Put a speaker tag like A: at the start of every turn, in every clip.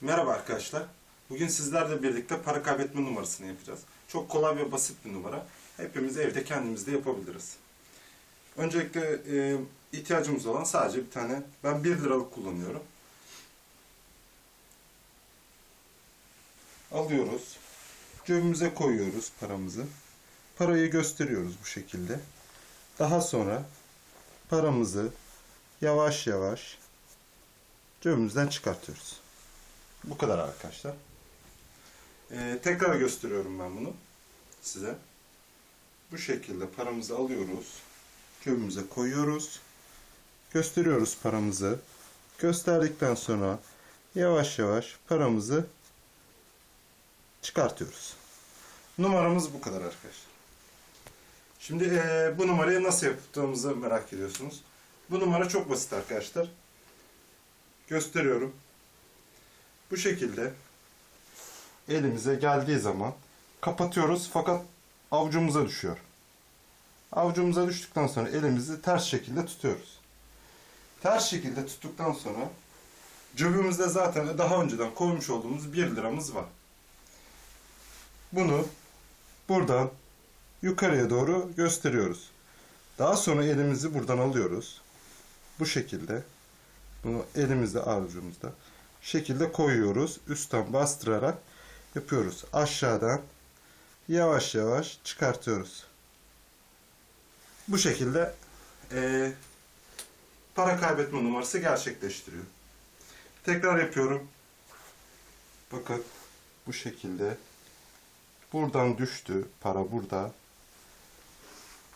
A: Merhaba arkadaşlar. Bugün sizlerle birlikte para kaybetme numarasını yapacağız. Çok kolay ve basit bir numara. Hepimiz evde kendimiz de yapabiliriz. Öncelikle e, ihtiyacımız olan sadece bir tane. Ben 1 liralık kullanıyorum. Alıyoruz. Cebimize koyuyoruz paramızı. Parayı gösteriyoruz bu şekilde. Daha sonra paramızı yavaş yavaş cebimizden çıkartıyoruz. Bu kadar arkadaşlar. Ee, tekrar gösteriyorum ben bunu size. Bu şekilde paramızı alıyoruz. Cebimize koyuyoruz. Gösteriyoruz paramızı. Gösterdikten sonra yavaş yavaş paramızı çıkartıyoruz. Numaramız bu kadar arkadaşlar. Şimdi eee, bu numarayı nasıl yaptığımızı merak ediyorsunuz. Bu numara çok basit arkadaşlar. Gösteriyorum. Bu şekilde elimize geldiği zaman kapatıyoruz fakat avucumuza düşüyor. Avucumuza düştükten sonra elimizi ters şekilde tutuyoruz. Ters şekilde tuttuktan sonra cebimizde zaten daha önceden koymuş olduğumuz 1 liramız var. Bunu buradan yukarıya doğru gösteriyoruz. Daha sonra elimizi buradan alıyoruz. Bu şekilde bunu elimizde avucumuzda şekilde koyuyoruz. Üstten bastırarak yapıyoruz. Aşağıdan yavaş yavaş çıkartıyoruz. Bu şekilde eee, para kaybetme numarası gerçekleştiriyor. Tekrar yapıyorum. Bakın bu şekilde buradan düştü. Para burada.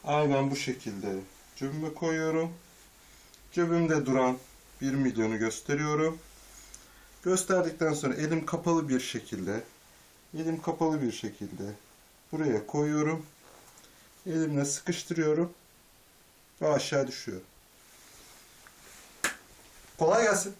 A: Aynen bu şekilde cebime koyuyorum. Cebimde duran 1 milyonu gösteriyorum. Gösterdikten sonra elim kapalı bir şekilde elim kapalı bir şekilde buraya koyuyorum. Elimle sıkıştırıyorum ve aşağı düşüyor. Kolay gelsin.